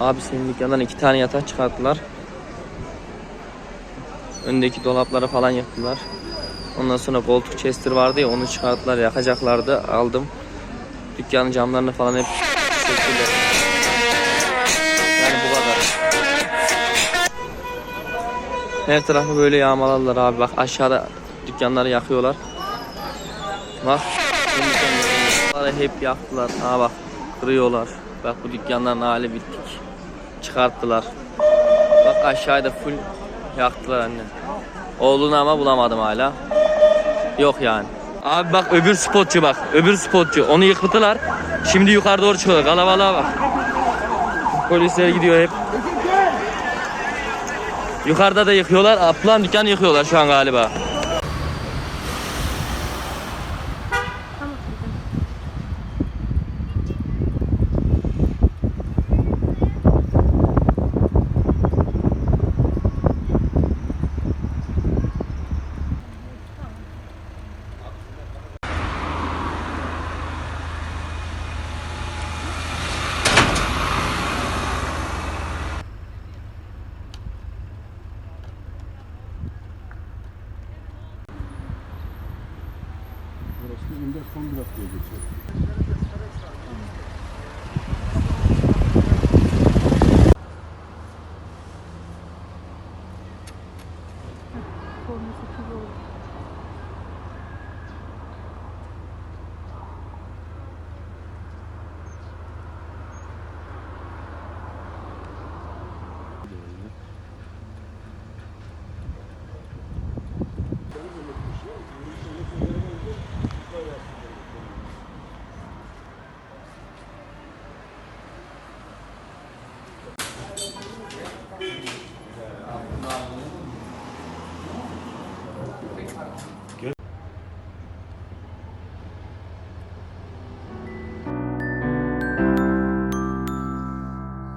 Abi senin dükkandan iki tane yatak çıkarttılar. Öndeki dolapları falan yaktılar. Ondan sonra koltuk chester vardı ya onu çıkarttılar yakacaklardı aldım. Dükkanın camlarını falan hep söktüler. Yani bu kadar. Her tarafı böyle yağmaladılar abi bak aşağıda dükkanları yakıyorlar. Bak dükkanları hep yaktılar. Ha bak kırıyorlar. Bak bu dükkanların hali bittik. Çıkarttılar. Bak aşağıda full yaktılar anne. Oğlunu ama bulamadım hala. Yok yani. Abi bak öbür spotçu bak. Öbür spotçu. Onu yıktılar. Şimdi yukarı doğru çıkıyorlar. Kalabalığa bak. Polisler gidiyor hep. Yukarıda da yıkıyorlar. Aplan dükkanı yıkıyorlar şu an galiba. ile son bir haftaya geçiyor. Formu 8.